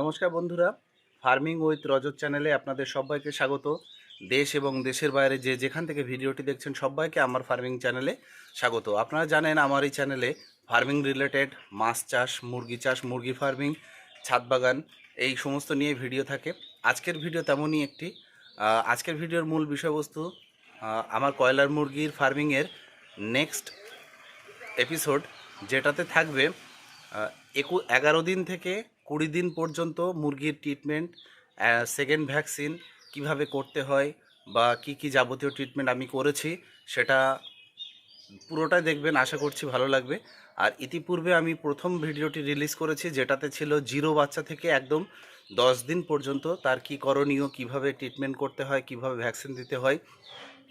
নমস্কার বন্ধুরা farming with রজত চ্যানেলে আপনাদের সবাইকে স্বাগত। দেশ এবং দেশের বাইরে যে যেখান থেকে ভিডিওটি দেখছেন সবাইকে আমার ফার্মিং চ্যানেলে স্বাগত। আপনারা জানেন আমার এই চ্যানেলে ফার্মিং রিলেটেড মাছ চাষ, মুরগি চাষ, মুরগি ফার্মিং ছাদ বাগান এই সমস্ত নিয়ে ভিডিও থাকে। আজকের ভিডিও তেমনই একটি। আজকের ভিডিওর মূল বিষয়বস্তু আমার কয়লার মুরগির ফার্মিংয়ের নেক্সট এপিসোড যেটাতে থাকবে একু এগারো দিন থেকে কুড়ি দিন পর্যন্ত মুরগির ট্রিটমেন্ট সেকেন্ড ভ্যাকসিন কীভাবে করতে হয় বা কি কি যাবতীয় ট্রিটমেন্ট আমি করেছি সেটা পুরোটাই দেখবেন, আশা করছি ভালো লাগবে। আর ইতিপূর্বে আমি প্রথম ভিডিওটি রিলিজ করেছি যেটাতে ছিল জিরো বাচ্চা থেকে একদম দশ দিন পর্যন্ত তার কি করণীয়, কীভাবে ট্রিটমেন্ট করতে হয়, কীভাবে ভ্যাকসিন দিতে হয়,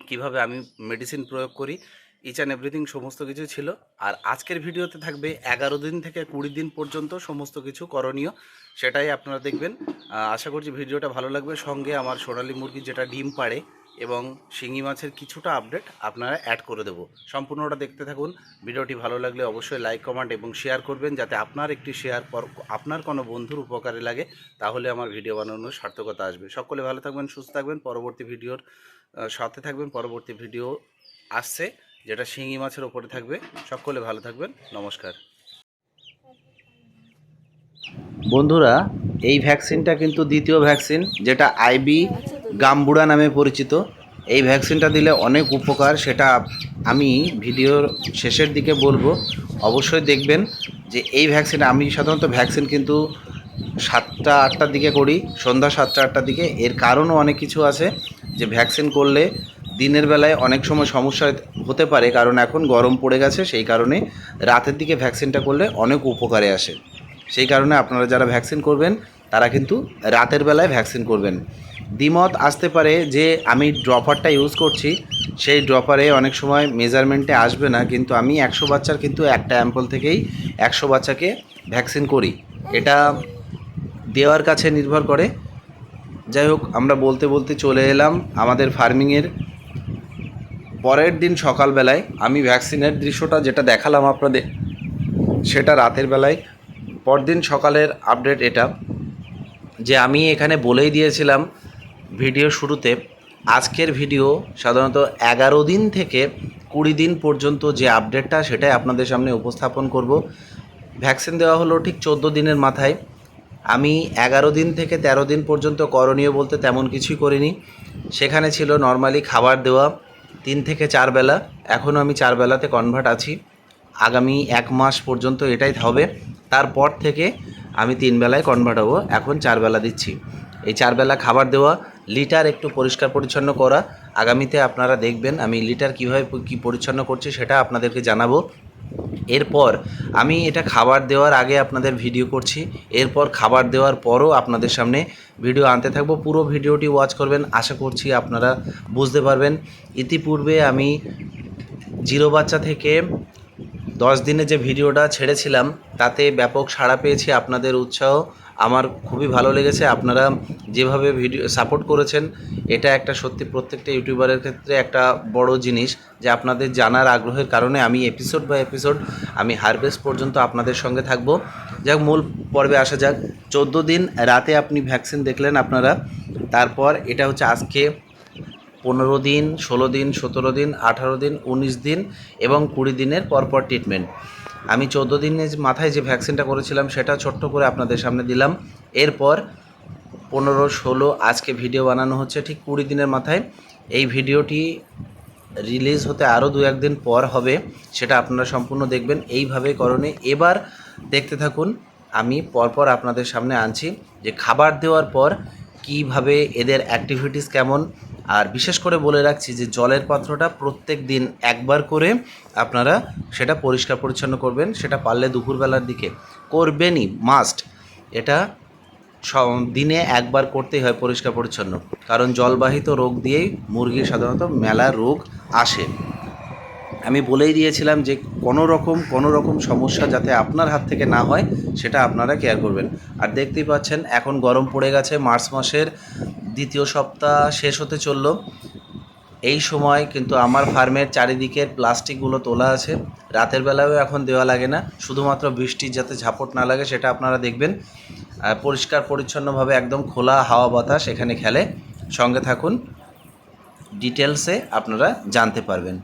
কীভাবে আমি মেডিসিন প্রয়োগ করি। ইচ অ্যান্ড এভরিথিং সমস্ত কিছু ছিল। আর আজকের ভিডিওতে থাকবে এগারো দিন থেকে কুড়ি দিন পর্যন্ত সমস্ত কিছু করণীয়, সেটাই আপনারা দেখবেন। আশা করছি ভিডিওটা ভালো লাগবে। সঙ্গে আমার সোনালি মুরগি যেটা ডিম পাড়ে এবং শিঙি মাছের কিছুটা আপডেট আপনারা অ্যাড করে দেবো। সম্পূর্ণটা দেখতে থাকুন। ভিডিওটি ভালো লাগলে অবশ্যই লাইক কমেন্ট এবং শেয়ার করবেন যাতে আপনার একটি শেয়ার পর আপনার কোনো বন্ধুর উপকারে লাগে। তাহলে আমার ভিডিও বানানোর সার্থকতা আসবে। সকলে ভালো থাকবেন, সুস্থ থাকবেন। পরবর্তী ভিডিওর সাথে থাকবেন। পরবর্তী ভিডিও আসছে। যেটা শিঙি মাছের ওপরে থাকবে। সকলে ভালো থাকবেন। নমস্কার। বন্ধুরা, এই ভ্যাকসিনটা কিন্তু দ্বিতীয় ভ্যাকসিন, যেটা আইবি গাম্বুড়া নামে পরিচিত। এই ভ্যাকসিনটা দিলে অনেক উপকার, সেটা আমি ভিডিওর শেষের দিকে বলব। অবশ্যই দেখবেন যে এই ভ্যাকসিন, আমি সাধারণত ভ্যাকসিন কিন্তু সাতটা, আটটার দিকে করি, সন্ধ্যা সাতটা, আটটার দিকে। এর কারণও অনেক কিছু আছে যে ভ্যাকসিন করলে দিনের বেলায় অনেক সময় সমস্যা হতে পারে, কারণ এখন গরম পড়ে গেছে, সেই কারণে রাতের দিকে ভ্যাকসিনটা করলে অনেক উপকারে আসে। সেই কারণে আপনারা যারা ভ্যাকসিন করবেন, তারা কিন্তু রাতের বেলায় ভ্যাকসিন করবেন। দ্বিমত আসতে পারে যে, আমি ড্রপারটা ইউজ করছি, সেই ড্রপারে অনেক সময় মেজারমেন্টে আসবে না, কিন্তু আমি একশো বাচ্চার কিন্তু একটা অ্যাম্পল থেকেই একশো বাচ্চাকে ভ্যাকসিন করি। এটা দেওয়ার কাছে নির্ভর করে। যাই হোক, আমরা বলতে বলতে চলে এলাম আমাদের ফার্মিংয়ের পরের দিন সকালবেলায় আমি ভ্যাকসিনের দৃশ্যটা যেটা দেখালাম আপনাদের, সেটা রাতের বেলায়। পরদিন সকালের আপডেট এটা, যে আমি এখানে বলেই দিয়েছিলাম ভিডিও শুরুতে, আজকের ভিডিও সাধারণত এগারো দিন থেকে কুড়ি দিন পর্যন্ত যে আপডেটটা সেটাই আপনাদের সামনে উপস্থাপন করব। ভ্যাকসিন দেওয়া হলো ঠিক চোদ্দ দিনের মাথায়। আমি এগারো দিন থেকে ১৩ দিন পর্যন্ত করণীয় বলতে তেমন কিছুই করিনি। সেখানে ছিল নর্মালি খাবার দেওয়া তিন থেকে চার বেলা। এখনও আমি চার বেলাতে কনভার্ট আছি। আগামী এক মাস পর্যন্ত এটাই হবে। তারপর থেকে আমি তিন বেলায় কনভার্ট হব। এখন চার বেলা দিচ্ছি। এই চার বেলা খাবার দেওয়া, লিটার একটু পরিষ্কার পরিচ্ছন্ন করা। আগামীতে আপনারা দেখবেন আমি লিটার কীভাবে কী পরিচ্ছন্ন করছি সেটা আপনাদেরকে জানাব। এরপর আমি এটা খাবার দেওয়ার আগে আপনাদের ভিডিও করছি। এরপর খাবার দেওয়ার পরও আপনাদের সামনে ভিডিও আনতে থাকব। পুরো ভিডিওটি ওয়াচ করবেন। আশা করছি আপনারা বুঝতে পারবেন। ইতিপূর্বে আমি জিরো বাচ্চা থেকে দশ দিনে যে ভিডিওটা ছেড়েছিলাম, তাতে ব্যাপক সাড়া পেয়েছি আপনাদের উৎসাহ। আমার খুবই ভালো লেগেছে। আপনারা যেভাবে ভিডিও, সাপোর্ট করেছেন, এটা একটা সত্যি প্রত্যেকটা ইউটিউবারের ক্ষেত্রে একটা বড় জিনিস যে আপনাদের জানার আগ্রহের কারণে আমি এপিসোড বাই এপিসোড আমি হারভেস্ট পর্যন্ত আপনাদের সঙ্গে থাকব। যাক, মূল পর্বে আসা যাক। চোদ্দ দিন রাতে আপনি ভ্যাকসিন দেখলেন আপনারা। তারপর এটা হচ্ছে আজকে পনেরো দিন, ষোলো দিন, সতেরো দিন, আঠারো দিন, উনিশ দিন এবং কুড়ি দিনের পরপর ট্রিটমেন্ট আমি চোদ্দ দিনের মাথায় যে ভ্যাকসিনটা করেছিলাম সেটা ছোট্ট করে আপনাদের সামনে দিলাম। এরপর পনেরো, ষোলো, আজকে ভিডিও বানানো হচ্ছে ঠিক কুড়ি দিনের মাথায়। এই ভিডিওটি রিলিজ হতে আরও দু একদিন পর হবে, সেটা আপনারা সম্পূর্ণ দেখবেন। এইভাবে করণে এবার দেখতে থাকুন, আমি পরপর আপনাদের সামনে আনছি যে খাবার দেওয়ার পর কীভাবে এদের অ্যাক্টিভিটিস কেমন আর বিশেষ করে বলে রাখছি যে জলের পাত্রটা প্রত্যেক দিন একবার করে আপনারা সেটা পরিষ্কার পরিচ্ছন্ন করবেন, সেটা পারলে দুপুরবেলার দিকে। করবেনই মাস্ট এটা দিনে একবার করতেই হয় পরিষ্কার পরিচ্ছন্ন। কারণ জলবাহিত রোগ দিয়েই মুরগির সাধারণত মেলা রোগ আসে। আমি বলেই দিয়েছিলাম যে কোনো রকম কোনো রকম সমস্যা যাতে আপনার হাত থেকে না হয়, সেটা আপনারা কেয়ার করবেন। আর দেখতেই পাচ্ছেন, এখন গরম পড়ে গেছে, মার্চ মাসের দ্বিতীয় সপ্তাহ শেষ হতে চলল। এই সময় কিন্তু আমার ফার্মের চারিদিকের প্লাস্টিকগুলো তোলা আছে। রাতের বেলায়ও এখন দেওয়া লাগে না, শুধুমাত্র বৃষ্টির যাতে ঝাপট না লাগে, সেটা আপনারা দেখবেন। পরিষ্কার, পরিচ্ছন্নভাবে একদম খোলা হাওয়া বাতাস এখানে খেলে। সঙ্গে থাকুন, ডিটেলসে আপনারা জানতে পারবেন।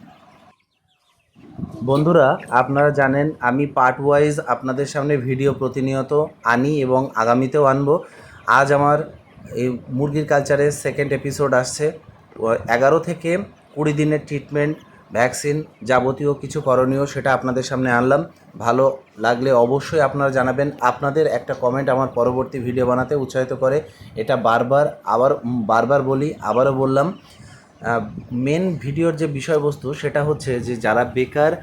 বন্ধুরা, আপনারা জানেন আমি পার্ট ওয়াইজ আপনাদের সামনে ভিডিও প্রতিনিয়ত আনি এবং আগামীতেও আনব। আজ আমার এই মুরগির কালচারের সেকেন্ড এপিসোড আসছে। এগারো থেকে কুড়ি দিনের ট্রিটমেন্ট ভ্যাকসিন যাবতীয় কিছু করণীয় সেটা আপনাদের সামনে আনলাম। ভালো লাগলে অবশ্যই আপনারা জানাবেন। আপনাদের একটা কমেন্ট আমার পরবর্তী ভিডিও বানাতে উৎসাহিত করে। এটা বারবার, আবার বারবার বলি, আবারও বললাম। মেন ভিডিওর যে বিষয়বস্তু সেটা হচ্ছে যে যারা বেকার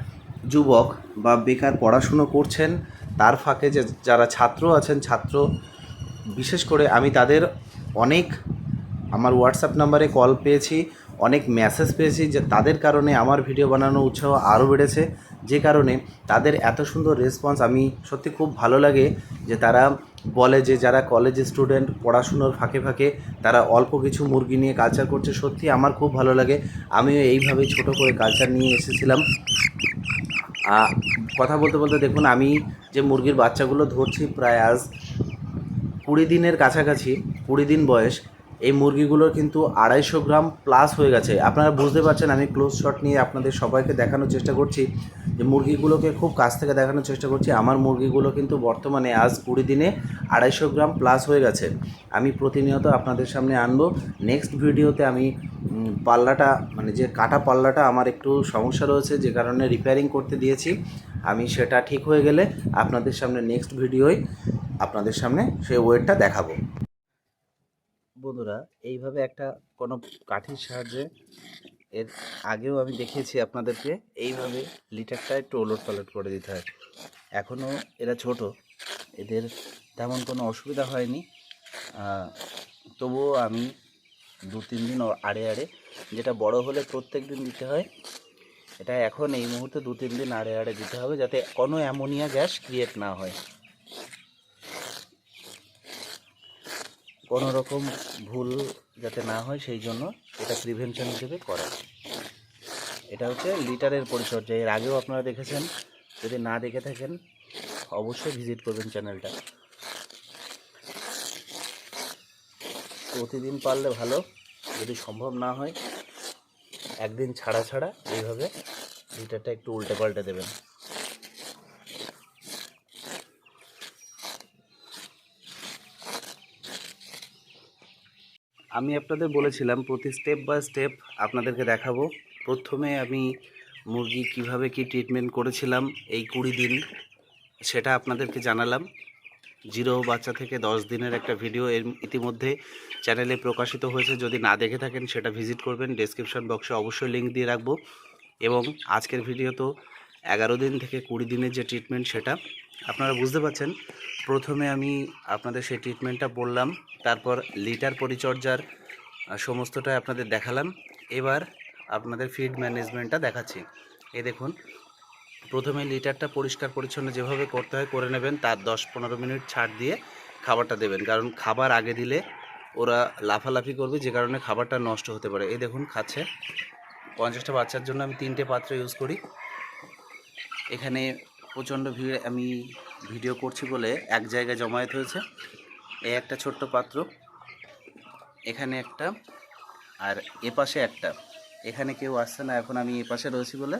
যুবক বা বেকার পড়াশুনো করছেন, তার ফাঁকে যে যারা ছাত্র আছেন, ছাত্র, বিশেষ করে আমি তাদের অনেক, আমার হোয়াটসঅ্যাপ নাম্বারে কল পেয়েছি। অনেক মেসেজ পেয়েছি যে তাদের কারণে আমার ভিডিও বানানোর উৎসাহ আরও বেড়েছে। যে কারণে তাদের এত সুন্দর রেসপন্স আমি সত্যি খুব ভালো লাগে যে তারা বলে যে যারা কলেজ স্টুডেন্ট পড়াশুনোর ফাঁকে ফাঁকে তারা অল্প কিছু মুরগি নিয়ে কালচার করছে, সত্যি আমার খুব ভালো লাগে। আমিও এইভাবেই ছোট করে কালচার নিয়ে এসেছিলাম। কথা বলতে বলতে দেখুন, আমি যে মুরগির বাচ্চাগুলো ধরছি প্রায় আজ কুড়ি দিনের কাছাকাছি, কুড়ি দিন বয়স এই মুরগিগুলোর কিন্তু আড়াইশো গ্রাম প্লাস হয়ে গেছে। আপনারা বুঝতে পারছেন, আমি ক্লোজ শট নিয়ে আপনাদের সবাইকে দেখানোর চেষ্টা করছি যে মুরগিগুলোকে খুব কাছ থেকে দেখানোর চেষ্টা করছি। আমার মুরগিগুলো কিন্তু বর্তমানে আজ কুড়ি দিনে আড়াইশো গ্রাম প্লাস হয়ে গেছে। আমি প্রতিনিয়ত আপনাদের সামনে আনব। নেক্সট ভিডিওতে আমি পাল্লাটা মানে যে কাটা পাল্লাটা আমার একটু সমস্যা রয়েছে যে কারণে রিপেয়ারিং করতে দিয়েছি। আমি সেটা ঠিক হয়ে গেলে আপনাদের সামনে নেক্সট ভিডিওয় আপনাদের সামনে সেই ওয়েটটা দেখাবো। বন্ধুরা, এইভাবে একটা কোনো কাঠির সাহায্যে এর আগেও আমি দেখিয়েছি আপনাদেরকে, এইভাবে লিটারটা একটু ওলট পালট করে দিতে হয়। এখনও এরা ছোট, এদের তেমন কোনো অসুবিধা হয়নি। তবুও আমি দু তিন দিন আড়ে আড়ে, যেটা বড় হলে প্রত্যেক দিন দিতে হয়, এটা এখন এই মুহূর্তে দু তিন দিন আড়ে আড়ে দিতে হবে যাতে কোনো অ্যামোনিয়া গ্যাস ক্রিয়েট না হয়। কোনো রকম ভুল যাতে না হয়, সেই জন্য এটা প্রিভেনশন হিসেবে করা। এটা হচ্ছে লিটারের পরিচর্যা। এর আগেও আপনারা দেখেছেন, যদি না দেখে থাকেন, অবশ্যই ভিজিট করবেন চ্যানেলটা প্রতিদিন পারলে ভালো, যদি সম্ভব না হয়, একদিন ছাড়া ছাড়া এইভাবে লিটারটা একটু উল্টে পাল্টে দেবেন। আমি আপনাদের বলেছিলাম প্রতি স্টেপ বাই স্টেপ আপনাদেরকে দেখাবো। প্রথমে আমি মুরগি কীভাবে কি ট্রিটমেন্ট করেছিলাম এই কুড়ি দিন, সেটা আপনাদেরকে জানালাম। জিরো বাচ্চা থেকে দশ দিনের একটা ভিডিও এর ইতিমধ্যে চ্যানেলে প্রকাশিত হয়েছে। যদি না দেখে থাকেন, সেটা ভিজিট করবেন। ডেসক্রিপশন বক্সে অবশ্যই লিঙ্ক দিয়ে রাখব। এবং আজকের ভিডিও তো এগারো দিন থেকে কুড়ি দিনের যে ট্রিটমেন্ট সেটা আপনারা বুঝতে পারছেন, প্রথমে আমি আপনাদের সেই ট্রিটমেন্টটা বললাম, তারপর লিটার পরিচর্যার সমস্তটাই আপনাদের দেখালাম, এবার আপনাদের ফিড ম্যানেজমেন্টটা দেখাচ্ছি। এই দেখুন, প্রথমে লিটারটা পরিষ্কার পরিচ্ছন্ন যেভাবে করতে হয় করে নেবেন, তার দশ পনেরো মিনিট ছাড় দিয়ে খাবারটা দেবেন, কারণ খাবার আগে দিলে ওরা লাফালাফি করবে, যে কারণে খাবারটা নষ্ট হতে পারে। এই দেখুন, খাচ্ছে। পঞ্চাশটা বাচ্চার জন্য আমি তিনটে পাত্র ইউজ করি। এখানে প্রচণ্ড ভিড় আমি ভিডিও করছি বলে এক জায়গায় জমায়েত হয়েছে। এই একটা ছোট্ট পাত্র, এখানে একটা, আর এ পাশে একটা। এখানে কেউ আসছে না, এখন আমি এ পাশে রয়েছি বলে।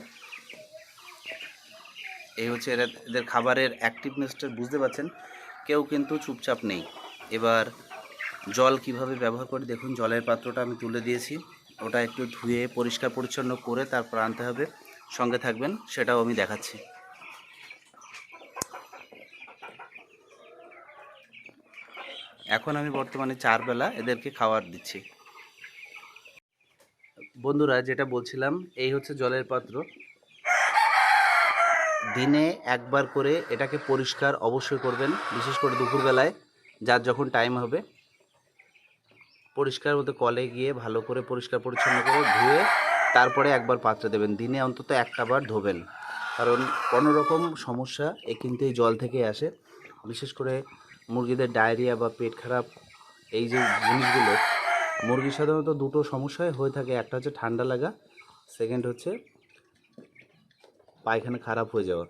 এই হচ্ছে এরা, এদের খাবারের অ্যাক্টিভনেসটা বুঝতে পারছেন। কেউ কিন্তু চুপচাপ নেই। এবার জল কীভাবে ব্যবহার করি, দেখুন, জলের পাত্রটা আমি তুলে দিয়েছি। ওটা একটু ধুয়ে পরিষ্কার পরিচ্ছন্ন করে তারপর আনতে হবে। সঙ্গে থাকবেন, সেটাও আমি দেখাচ্ছি। এখন আমি বর্তমানে চার বেলা এদেরকে খাবার দিচ্ছি। বন্ধুরা, যেটা বলছিলাম, এই হচ্ছে জলের পাত্র। দিনে একবার করে এটাকে পরিষ্কার অবশ্যই করবেন, বিশেষ করে দুপুরবেলায়, যার যখন টাইম হবে। পরিষ্কার মতো কলে গিয়ে ভালো করে পরিষ্কার পরিচ্ছন্ন করে ধুয়ে তারপরে একবার পাত্রে দেবেন। দিনে অন্তত একটা বার ধোবেন। কারণ কোনো রকম সমস্যা এ কিন্তু এই জল থেকে আসে। বিশেষ করে মুরগিদের ডায়রিয়া বা পেট খারাপ, এই যে জিনিসগুলো, মুরগির সাধারণত দুটো সমস্যায় হয়ে থাকে। একটা হচ্ছে ঠান্ডা লাগা সেকেন্ড হচ্ছে পায়খানা খারাপ হয়ে যাওয়া।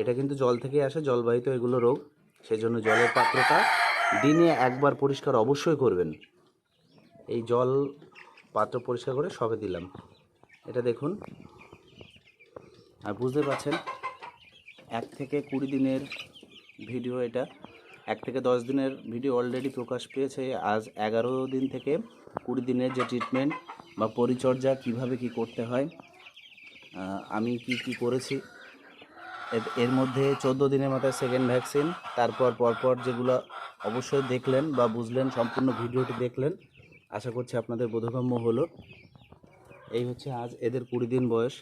এটা কিন্তু জল থেকে আসে, জলবাহিত এগুলো রোগ। সেই জন্য জলের পাত্রটা দিনে একবার পরিষ্কার অবশ্যই করবেন। এই জল পাত্র পরিষ্কার করে সবে দিলাম। এটা দেখুন। আর বুঝতে পারছেন, এক থেকে কুড়ি দিনের ভিডিও এটা। এক থেকে দশ দিনের ভিডিও অলরেডি প্রকাশ পেয়েছে। আজ এগারো দিন থেকে কুড়ি দিনের যে ট্রিটমেন্ট বা পরিচর্যা কীভাবে কি করতে হয় আমি কি কি করেছি, এর- মধ্যে চোদ্দ দিনের মাথায় সেকেন্ড ভ্যাকসিন তারপর পরপর যেগুলো অবশ্যই দেখলেন বা বুঝলেন, সম্পূর্ণ ভিডিওটি দেখলেন, আশা করছি আপনাদের বোধগম্য হলো। এই হচ্ছে আজ এদের কুড়ি দিন বয়স।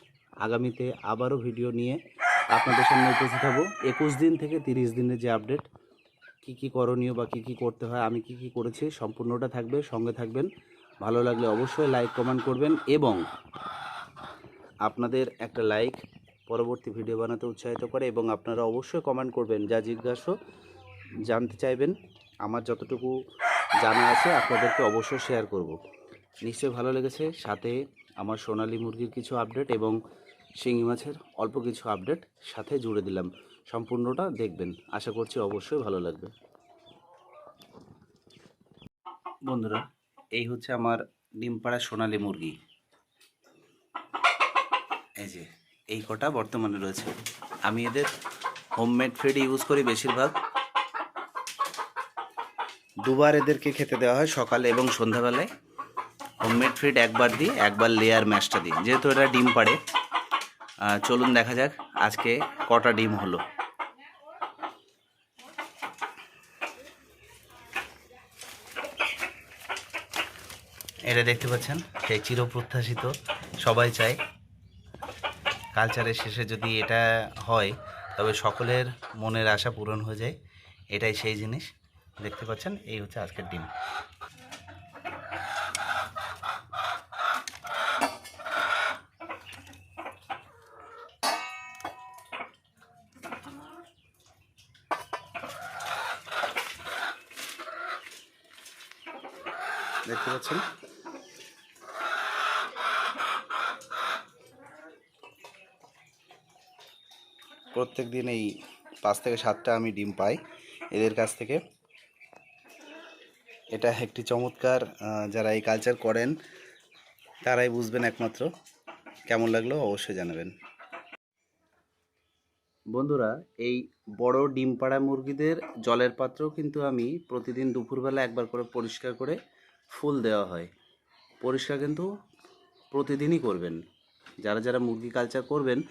আগামীতে আবারও ভিডিও নিয়ে আপনাদের সামনে উপস্থিত হব। একুশ দিন থেকে তিরিশ দিনের যে আপডেট কি কি করণীয় বা কি কি করতে হয়, আমি কি কি করেছি, সম্পূর্ণটা থাকবে, সঙ্গে থাকবেন। ভালো লাগলে অবশ্যই লাইক কমেন্ট করবেন এবং আপনাদের একটা লাইক পরবর্তী ভিডিও বানাতে উৎসাহিত করে এবং আপনারা অবশ্যই কমেন্ট করবেন, যা জিজ্ঞাসা জানতে চাইবেন, আমার যতটুকু জানা আছে আপনাদেরকে অবশ্যই শেয়ার করব। নিশ্চয়ই ভালো লেগেছে, সাথে আমার সোনালী মুরগির কিছু আপডেট এবং শিঙি মাছের অল্প কিছু আপডেট সাথে জুড়ে দিলাম। সম্পূর্ণটা দেখবেন। আশা করছি অবশ্যই ভালো লাগবে। বন্ধুরা, এই হচ্ছে আমার ডিম পাড়া সোনালী মুরগি। এই যে, এই কটা বর্তমানে রয়েছে। আমি এদের হোমমেড ফিড ইউজ করি বেশিরভাগ। দুবার এদেরকে খেতে দেওয়া হয় সকালে এবং সন্ধ্যাবেলায়। হোমমেড ফিড একবার দিই, একবার লেয়ার ম্যাশটা দিই। যেহেতু এটা ডিম পাড়ে চলুন দেখা যাক আজকে কটা ডিম হলো। এটা দেখতে পাচ্ছেন, সেই চিরপ্রত্যাশিত, সবাই চায়। কালচারের শেষে যদি এটা হয়, তবে সকলের মনের আশা পূরণ হয়ে যায়। এটাই সেই জিনিস। দেখতে পাচ্ছেন, এই হচ্ছে আজকের ডিম। দেখতে পাচ্ছেন। প্রত্যেক দিন এই পাঁচ থেকে সাতটা আমি ডিম পাই এদের কাছ থেকে। এটা একটি চমৎকার যারা এই কালচার করেন, তারাই বুঝবেন একমাত্র। কেমন লাগল অবশ্যই জানাবেন। বন্ধুরা, এই বড় ডিম পাড়া মুরগিদের জলের পাত্রও কিন্তু আমি প্রতিদিন দুপুরবেলা একবার করে পরিষ্কার করে ফুল দেওয়া হয়। পরিষ্কার কিন্তু প্রতিদিনই করবেন। যারা যারা মুরগি কালচার করবেন,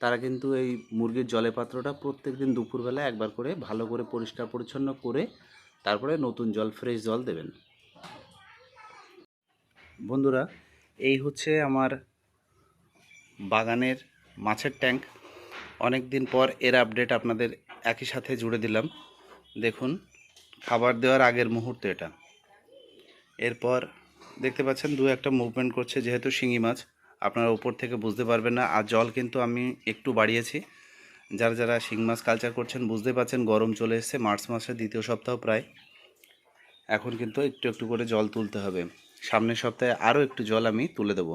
তারা কিন্তু এই মুরগির জলের পাত্রটা প্রত্যেক দিন দুপুরবেলা একবার করে ভালো করে পরিষ্কার পরিচ্ছন্ন করে তারপরে নতুন জল ফ্রেশ জল দেবেন। বন্ধুরা, এই হচ্ছে আমার বাগানের মাছের ট্যাঙ্ক অনেক দিন পর এর আপডেট আপনাদের একই সাথে জুড়ে দিলাম। দেখুন, খাবার দেওয়ার আগের মুহূর্ত এটা। এরপর দেখতে পাচ্ছেন দু একটা মুভমেন্ট করছে, যেহেতু শিঙি মাছ। আপনারা উপর থেকে বুঝতে পারবেন না, আর জল কিন্তু আমি একটু বাড়িয়েছি। যারা যারা শিং মাছ কালচার করছেন বুঝতে পারছেন, গরম চলে এসছে, মার্চ মাসের দ্বিতীয় সপ্তাহ প্রায়। এখন কিন্তু একটু একটু করে জল তুলতে হবে। সামনের সপ্তাহে আরও একটু জল আমি তুলে দেবো।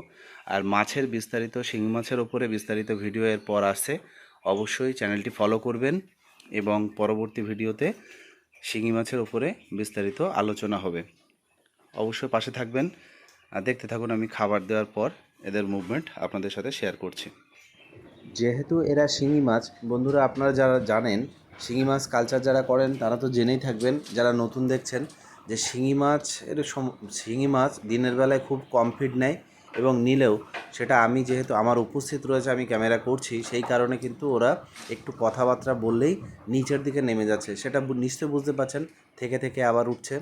আর মাছের বিস্তারিত, শিঙি মাছের ওপরে বিস্তারিত ভিডিও এর পর আসছে। অবশ্যই চ্যানেলটি ফলো করবেন এবং পরবর্তী ভিডিওতে শিঙি মাছের ওপরে বিস্তারিত আলোচনা হবে। অবশ্যই পাশে থাকবেন। আর দেখতে থাকুন, আমি খাবার দেওয়ার পর এদের মুভমেন্ট আপনাদের সাথে শেয়ার করছি। যেহেতু এরা শিঙি মাছ, বন্ধুরা আপনারা যারা জানেন, শিঙি মাছ কালচার যারা করেন, তারা তো জেনেই থাকবেন, যারা নতুন দেখছেন, যে শিঙি মাছ এর শিঙি মাছ দিনের বেলায় খুব কম ফিড নেয় এবং নিলেও সেটা আমি যেহেতু আমার উপস্থিত রয়েছে, আমি ক্যামেরা করছি, সেই কারণে কিন্তু ওরা একটু কথাবার্তা বললেই নিচের দিকে নেমে যাচ্ছে। সেটা নিশ্চয়ই বুঝতে পারছেন, থেকে থেকে আবার উঠছে।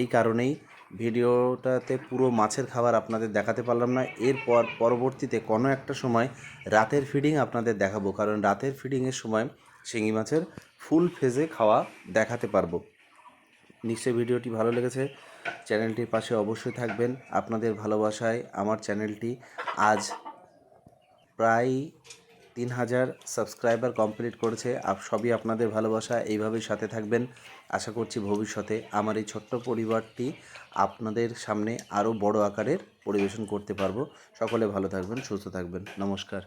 এই কারণেই ভিডিওটাতে পুরো মাছের খাবার আপনাদের দেখাতে পারলাম না। এরপর পরবর্তীতে কোনো একটা সময় রাতের ফিডিং আপনাদের দেখাবো, কারণ রাতের ফিডিংয়ের সময় শিঙি মাছের ফুল ফেজে খাওয়া দেখাতে পারব। নিশ্চয়ই ভিডিওটি ভালো লেগেছে। চ্যানেলটির পাশে অবশ্যই থাকবেন। আপনাদের ভালোবাসায় আমার চ্যানেলটি আজ প্রায় তিন হাজার সাবস্ক্রাইবার কমপ্লিট করেছে। আপ সবই আপনাদের ভালোবাসা। এইভাবেই সাথে থাকবেন। আশা করছি ভবিষ্যতে আমার এই ছোট্ট পরিবারটি আপনাদের সামনে আরও বড় আকারের পরিবেশন করতে পারব। সকলে ভালো থাকবেন, সুস্থ থাকবেন। নমস্কার।